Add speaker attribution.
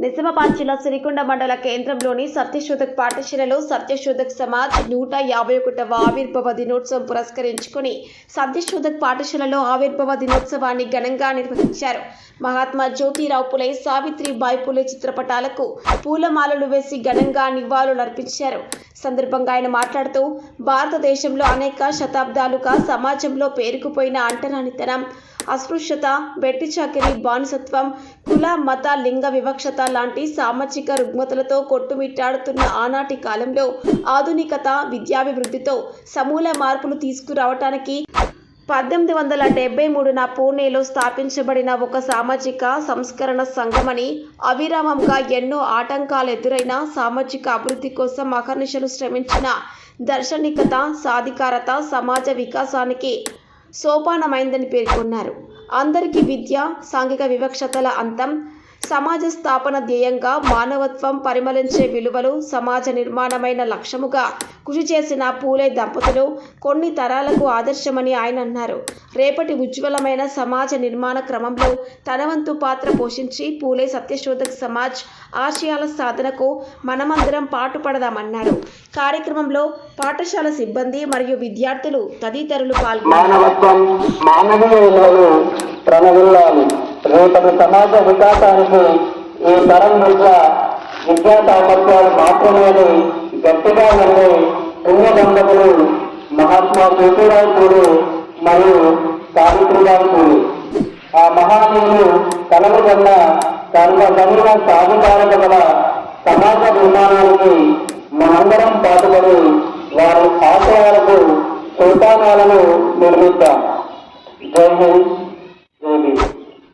Speaker 1: నిజామాబాద్ జిల్లా సిరికొండ మండల కేంద్రంలోని సత్యశోధక్ పాఠశాలలో సత్యశోధక్ సమాజ్ నూట యాభై ఒకటవ ఆవిర్భావ దినోత్సవం పురస్కరించుకుని సత్యశోధక్ పాఠశాలలో ఆవిర్భావ దినోత్సవాన్ని ఘనంగా నిర్వహించారు. మహాత్మా జ్యోతిరావు పులే సావిత్రి బాయి పులే చిత్రపటాలకు పూలమాలలు వేసి ఘనంగా నివాళులర్పించారు సందర్భంగా ఆయన మాట్లాడుతూ భారతదేశంలో అనేక శతాబ్దాలుగా సమాజంలో పేరుకుపోయిన అంటరానితనం అస్పృశ్యత వెట్టి చాకిరి బానిసత్వం కుల మత లింగ వివక్షత లాంటి సామాజిక రుగ్మతలతో కొట్టుమిట్టాడుతున్న ఆనాటి కాలంలో ఆధునికత విద్యాభివృద్ధితో సమూల మార్పులు తీసుకురావటానికి పద్దెనిమిది వందల డెబ్బై మూడున పూణేలో స్థాపించబడిన ఒక సామాజిక సంస్కరణ సంఘమని అవిరామంగా ఎన్నో ఆటంకాలు ఎదురైన సామాజిక అభివృద్ధి కోసం అహర్నిశలు శ్రమించిన దర్శనికత సాధికారత సమాజ వికాసానికి సోపానమైందని పేర్కొన్నారు. అందరికీ విద్య సాంఘిక వివక్షతల అంతం సమాజ స్థాపన ధ్యేయంగా మానవత్వం పరిమళించే విలువలు సమాజ నిర్మాణమైన లక్ష్యముగా కృషి చేసిన పూలే దంపతులు కొన్ని తరాలకు ఆదర్శమని ఆయన అన్నారు. రేపటి ఉజ్వలమైన సమాజ నిర్మాణ క్రమంలో తనవంతు పాత్ర పోషించి పూలే సత్యశోధక్ సమాజ్ ఆశయాల సాధనకు మనమందరం పాటుపడదామన్నారు. కార్యక్రమంలో పాఠశాల సిబ్బంది మరియు విద్యార్థులు తదితరులు పాల్గొన్నారు.
Speaker 2: రేపటి సమాజ వికాసానికి ఈ తరం విద్య విద్యా సామర్థ్యాలు మాత్రమే గట్టిగా నమ్మే పుణ్య మహాత్మా జ్యోతిరావు పూరి మరియు సావిత్రిరావు పూరి ఆ మహానీయులు కలలు కన్న తన సర్వజనుల సాధికారత గల సమాజ నిర్మాణానికి మనందరం పాటుపడి వారి ఆశయాలకు సోపానాలను నిర్మిద్దాం. జై హింద్